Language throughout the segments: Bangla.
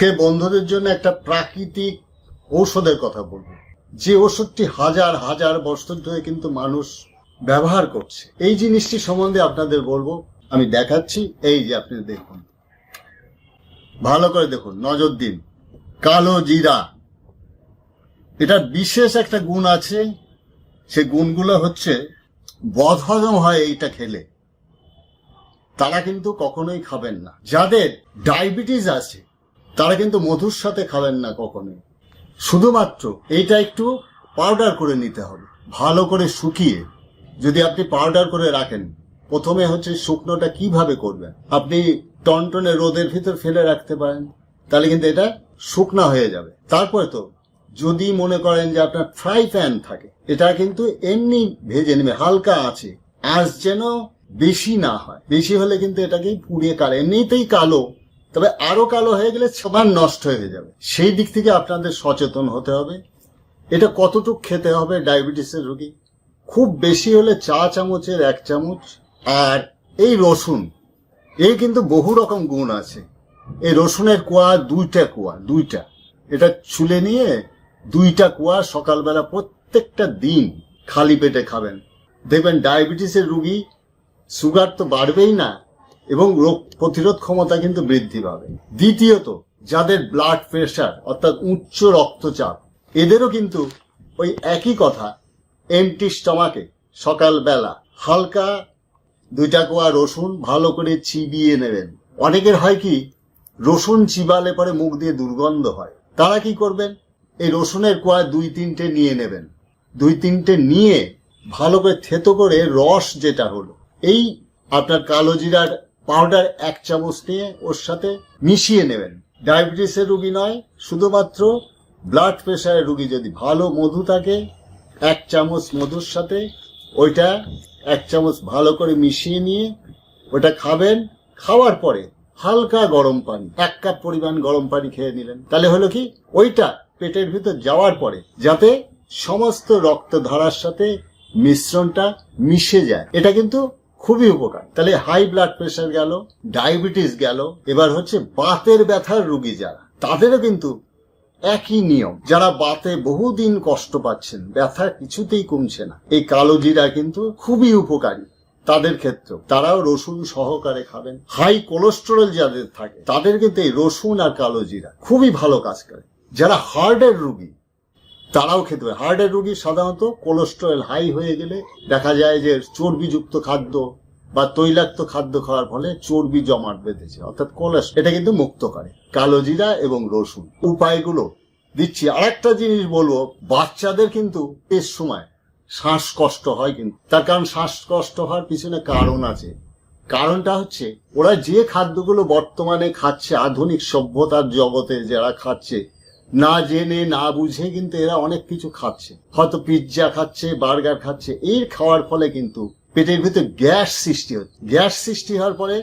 আজকে বন্ধুদের জন্য একটা প্রাকৃতিক ঔষধের কথা বলব। যে ওষুধটি হাজার হাজার বছর ধরে কিন্তু মানুষ ব্যবহার করছে। এই জিনিসটি সম্বন্ধে আপনাদের বলব। আমি দেখাচ্ছি, এই যে আপনি দেখুন। ভালো করে দেখুন, নজর দিন। কালো জিরা। এটার বিশেষ একটা গুণ আছে, সে গুণগুলো হচ্ছে, বদহজম হয় এইটা খেলে। তারা কিন্তু কখনোই খাবেন না। যাদের ডায়াবেটিস আছে তারা কিন্তু মধুর সাথে খাবেন না কখনোই। শুধুমাত্র এইটা একটু পাউডার করে নিতে হবে, ভালো করে শুকিয়ে। যদি আপনি পাউডার করে রাখেন, প্রথমে হচ্ছে শুকনোটা কীভাবে করবেন? আপনি টনটনে রোদের ভিতর ফেলে রাখতে পারেন, তাহলে কিন্তু এটা শুকনা হয়ে যাবে। তারপরে তো, যদি মনে করেন যে আপনার ফ্রাই প্যান থাকে, এটা কিন্তু এমনি ভেজে নেবে হালকা আছে আঁচ যেন বেশি না হয়। বেশি হলে কিন্তু এটাকেই পুড়িয়ে কালো এমনিতেই কালো তবে আরও কালো হয়ে গেলে সবার নষ্ট হয়ে যাবে। সেই দিক থেকে আপনাদের সচেতন হতে হবে। এটা কতটুক খেতে হবে ডায়াবেটিসের রোগী? খুব বেশি হলে চা চামচের এক চামচ আর এই রসুন। এই কিন্তু বহু রকম গুণ আছে। এই রসুনের কোয়া দুইটা কোয়া, দুইটা। এটা ছুলে নিয়ে দুইটা কোয়া সকালবেলা প্রত্যেকটা দিন খালি পেটে খাবেন। দেখবেন ডায়াবেটিসের রুগী সুগার তো বাড়বেই না এবং রোগ প্রতিরোধ ক্ষমতা কিন্তু বৃদ্ধি পাবে। দ্বিতীয়ত, যাদের ব্লাড প্রেশার অর্থাৎ উচ্চ রক্তচাপ, এদেরও কিন্তু ওই একই কথা এমটি স্টমাকে সকালবেলা হালকা দুইটা কোয়া রসুন ভালো করে চিবিয়ে নেবেন। অনেকের হয় কি, রসুন চিবালে পরে মুখ দিয়ে দুর্গন্ধ হয়। তারা কি করবেন? এই রসুনের কোয়া দুই তিনটে নিয়ে নেবেন। দুই তিনটে নিয়ে ভালো করে থেতো করে রস যেটা হলো, এই আপনার কালো জিরার পাউডার এক চামচ নিয়ে ওর সাথে মিশিয়ে নেবেন। ডায়াবেটিসের রুগী নয়, শুধুমাত্র ব্লাড প্রেশারের রুগী যদি ভালো মধু থাকে, এক চামচ মধুর সাথে ওইটা এক চামচ ভালো করে মিশিয়ে নিয়ে ওটা খাবেন। খাওয়ার পরে হালকা গরম পানি, এক কাপ পরিমাণ গরম পানি খেয়ে নিলেন। তাহলে হলো কি, ওইটা পেটের ভিতর যাওয়ার পরে যাতে সমস্ত রক্তধারার সাথে মিশ্রণটা মিশে যায়। এটা কিন্তু খুবই উপকার। তাহলে হাই ব্লাড প্রেশার গেল ডায়াবেটিস গেল, এবার হচ্ছে বাতের ব্যথার রুগী যারা, তাদেরও কিন্তু একই নিয়ম। যারা বাতে বহুদিন কষ্ট পাচ্ছেন, ব্যথা কিছুতেই কমছে না। এই কালো জিরা কিন্তু খুবই উপকারী তাদের ক্ষেত্রে তারাও রসুন সহকারে খাবেন। হাই কোলেস্টেরল যাদের থাকে, তাদের কিন্তু এই রসুন আর কালো জিরা খুবই ভালো কাজ করে। যারা হার্টের রুগী তারাও খেতে পারে। হার্টের রুগী সাধারণত কোলেস্টেরল হাই হয়ে গেলে দেখা যায় যে চর্বিযুক্ত খাদ্য বা তৈলাক্ত খাদ্য খাওয়ার ফলে চর্বি জমাট বেঁধেছে, অর্থাৎ কোলেস্ট্রল এটা কিন্তু মুক্ত করে, কালো জিরা এবং রসুন। উপায়গুলো দিচ্ছি। আরেকটা জিনিস বলব, বাচ্চাদের কিন্তু এর সময় শ্বাসকষ্ট হয় কিন্তু। তার কারণ শ্বাসকষ্ট হওয়ার পিছনে কারণ আছে। কারণটা হচ্ছে, ওরা যে খাদ্যগুলো বর্তমানে খাচ্ছে, আধুনিক সভ্যতার জগতে যারা খাচ্ছে না জেনে, না বুঝে কিন্তু এরা অনেক কিছু খাচ্ছে। হয়তো পিৎজা খাচ্ছে বার্গার খাচ্ছে। এর খাওয়ার ফলে কিন্তু পেটের ভিতরে গ্যাস সৃষ্টি হচ্ছে। গ্যাস সৃষ্টি হওয়ার পরে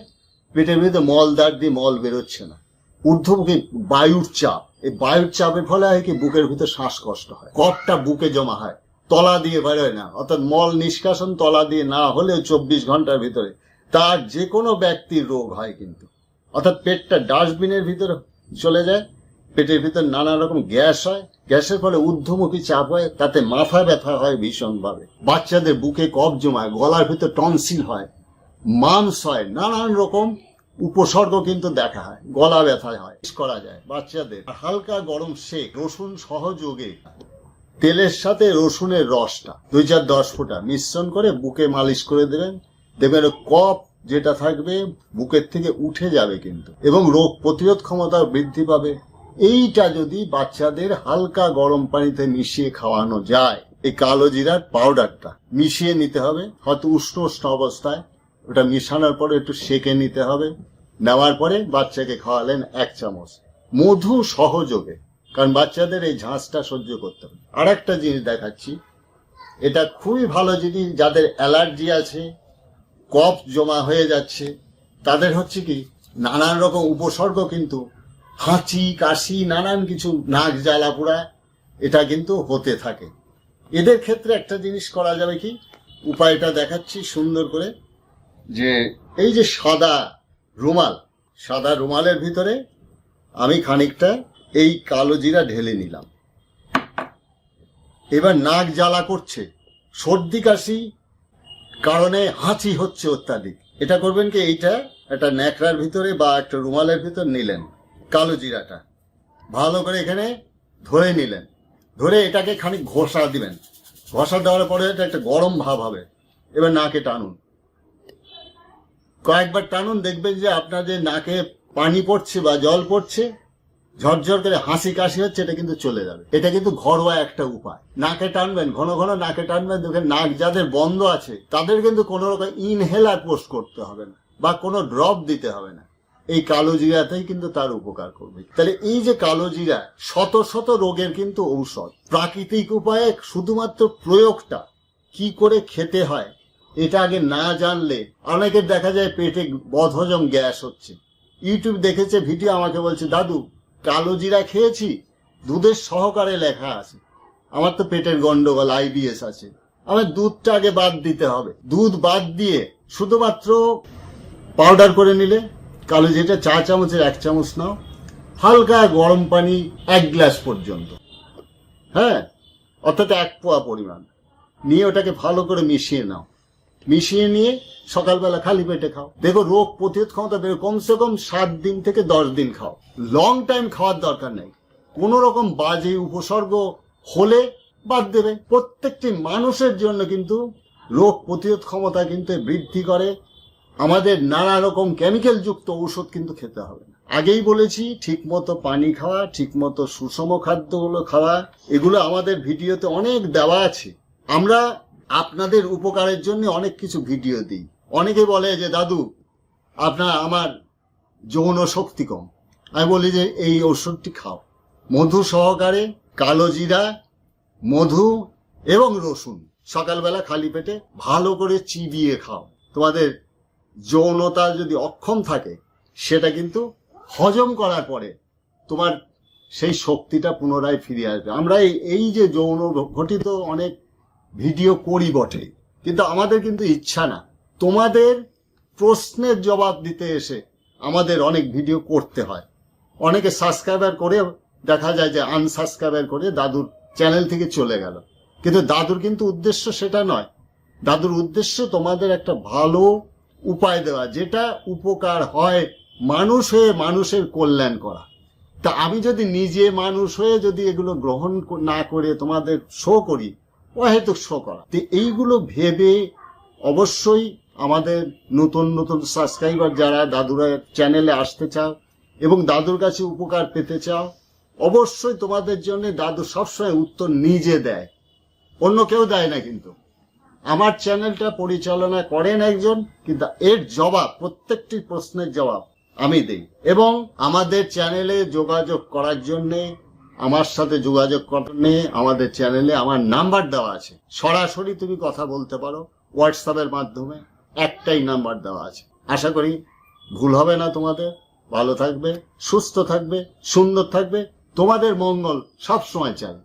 পেটের ভিতরে মল মলদার দিয়ে মল বেরোচ্ছে না। ঊর্ধ্বমুখী বায়ুর চাপ। এই বায়ুর চাপের ফলে হয় কি? বুকের ভিতরে শ্বাসকষ্ট হয়। কফটা বুকে জমা হয়। তলা দিয়ে বেরোয় না। অর্থাৎ মল নিষ্কাশন তলা দিয়ে না হলেও চব্বিশ ঘণ্টার ভিতরে তার যে কোনো ব্যক্তির রোগ হয় কিন্তু। অর্থাৎ পেটটা ডাস্টবিনের ভিতরে চলে যায়। পেটের ভিতর নানা রকম গ্যাস হয়। গ্যাসের ফলে ঊর্ধ্বমুখী চাপ হয়, তাতে মাথা ব্যথা হয় ভীষণভাবে। বাচ্চাদের বুকে কফ জমায়, গলার ভিতর টনসিল হয়, মাংস হয়, নানান রকম উপসর্গ কিন্তু দেখা হয়, গলা ব্যথা হয় করা যায় বাচ্চাদের। হালকা গরম শেক, রসুন সহযোগে তেলের সাথে রসুনের রসটা দুই চার দশ ফোঁটা মিশ্রণ করে বুকে মালিশ করে দেবেন। দেখবেন ওই কফ যেটা থাকবে, বুকের থেকে উঠে যাবে কিন্তু। এবং রোগ প্রতিরোধ ক্ষমতা বৃদ্ধি পাবে। এইটা যদি বাচ্চাদের হালকা গরম পানিতে মিশিয়ে খাওয়ানো যায়, এই কালো জিরার পাউডারটা মিশিয়ে নিতে হবে। হয়তো উষ্ণ উষ্ণ অবস্থায় ওটা মিশানোর পরে একটু সেকে নিতে হবে। নেওয়ার পরে বাচ্চাকে খাওয়ালেন এক চামচ মধু সহযোগে, কারণ বাচ্চাদের এই ঝাঁসটা সহ্য করতে হবে। আর একটা জিনিস দেখাচ্ছি, এটা খুবই ভালো জিনিস, যাদের অ্যালার্জি আছে, কফ জমা হয়ে যাচ্ছে, তাদের হচ্ছে কি, নানান রকম উপসর্গ কিন্তু হাঁচি, কাশি, নানান কিছু নাক জ্বালা পোড়া, এটা কিন্তু হতে থাকে। এদের ক্ষেত্রে একটা জিনিস করা যাবে কি? উপায়টা দেখাচ্ছি সুন্দর করে। যে এই যে সাদা রুমাল, সাদা রুমালের ভিতরে আমি খানিকটা এই কালো জিরা ঢেলে নিলাম। এবার নাক জ্বালা করছে। সর্দি, কাশি কারণে হাঁচি হচ্ছে অত্যাধিক। এটা করবেন কি? এইটা একটা ন্যাকড়ার ভিতরে বা একটা রুমালের ভিতর নিলেন। কালো জিরাটা। ভালো করে এখানে ধরে নিলেন। ধরে এটাকে খানিক ঘষা দিবেন। ঘষা দেওয়ার পরে এটা একটা গরম ভাব হবে। এবার নাকে টানুন। কয়েকবার টানুন, দেখবেন যে আপনার যে নাকে পানি পড়ছে বা জল পড়ছে, ঝরঝর করে হাসি কাশি হচ্ছে, এটা কিন্তু চলে যাবে। এটা কিন্তু ঘরোয়া একটা উপায়। নাকে টানবেন, ঘন ঘন নাকে টানবেন, দেখবেন নাক যাদের বন্ধ আছে, তাদের কিন্তু কোনো রকম ইনহেলার পোস্ট করতে হবে না, বা কোনো ড্রপ দিতে হবে না। এই কালো জিরাতেই কিন্তু তার উপকার করবে। তাহলে এই যে কালো জিরা, শত শত রোগের কিন্তু ঔষধ। প্রাকৃতিক উপায়ে শুধুমাত্র প্রয়োগটা কি করে খেতে হয়, এটা আগে না জানলে অনেকের দেখা যায় পেটে বদহজম গ্যাস হচ্ছে। ইউটিউব দেখেছে, ভিডিও আমাকে বলছে, দাদু, কালো জিরা খেয়েছি? দুধের সহকারে লেখা আছে। আমার তো পেটের গন্ডগোল আইবিএস আছে। আমার দুধটা আগে বাদ দিতে হবে। দুধ বাদ দিয়ে শুধুমাত্র পাউডার করে নিলে কালো যেটা, চা চামচের এক চামচ নাও। হালকা গরম পানি এক গ্লাস পর্যন্ত। হ্যাঁ? অর্থাৎ এক পোয়া পরিমাণ। নিয়ে ওটাকে ভালো করে মিশিয়ে নাও। মিশিয়ে নিয়ে সকালবেলা খালি পেটে খাও। দেখো, রোগ প্রতিরোধ ক্ষমতা বেরো কমসে কম সাত দিন থেকে দশ দিন খাও। লং টাইম খাওয়ার দরকার নেই। কোন রকম বাজে উপসর্গ হলে বাদ দেবে। প্রত্যেকটি মানুষের জন্য কিন্তু রোগ প্রতিরোধ ক্ষমতা কিন্তু বৃদ্ধি করে। আমাদের নানা রকম কেমিক্যাল যুক্ত ঔষধ কিন্তু খেতে হবে না। আগেই বলেছি ঠিক মতো পানি খাওয়া ঠিক মতো সুষম খাদ্যগুলো খাওয়া, এগুলো আমাদের ভিডিওতে অনেক দেওয়া আছে। আমরা আপনাদের উপকারের জন্য অনেক কিছু ভিডিও দিই। অনেকে বলে যে, দাদু, আপনার, আমার যৌন শক্তি কম। আমি বলি যে, এই ওষুধটি খাও। মধু সহকারে কালো জিরা, মধু এবং রসুন সকালবেলা খালি পেটে ভালো করে চিবিয়ে খাও। তোমাদের যৌনতা যদি অক্ষম থাকে, সেটা কিন্তু হজম করার পরে তোমার সেই শক্তিটা পুনরায় ফিরে আসবে। আমরা এই- যে যৌন ঘটিত অনেক ভিডিও করি বটে, কিন্তু আমাদের কিন্তু ইচ্ছা না। তোমাদের প্রশ্নের জবাব দিতে এসে আমাদের অনেক ভিডিও করতে হয়। অনেকে সাবস্ক্রাইবার করে দেখা যায় যে আনসাবস্ক্রাইবার করে দাদুর চ্যানেল থেকে চলে গেল। কিন্তু দাদুর কিন্তু উদ্দেশ্য সেটা নয়। দাদুর উদ্দেশ্য তোমাদের একটা ভালো উপায় দেওয়া, যেটা উপকার হয় মানুষ হয়ে মানুষের কল্যাণ করা। তা আমি যদি নিজে মানুষ হয়ে যদি এগুলো গ্রহণ না করে তোমাদের শো করি, অহেতুক শো করা। তো এইগুলো ভেবে অবশ্যই আমাদের নতুন নতুন সাবস্ক্রাইবার যারা দাদুরা চ্যানেলে আসতে চাও এবং দাদুর কাছে উপকার পেতে চাও, অবশ্যই তোমাদের জন্য দাদু সবসময় উত্তর নিজে দেয়। অন্য কেউ দেয় না কিন্তু। আমার চ্যানেলটা পরিচালনা করেন একজন, কিন্তু এর জবাব, প্রত্যেকটি প্রশ্নের জবাব আমি দেই। এবং আমাদের চ্যানেলে যোগাযোগ করার জন্য, আমার সাথে যোগাযোগ করতে আমাদের চ্যানেলে আমার নাম্বার দেওয়া আছে। সরাসরি তুমি কথা বলতে পারো হোয়াটসঅ্যাপের মাধ্যমে একটাই নাম্বার দেওয়া আছে। আশা করি ভুল হবে না তোমাদের। ভালো থাকবে, সুস্থ থাকবে, সুন্দর থাকবে। তোমাদের মঙ্গল সব সময় চাই।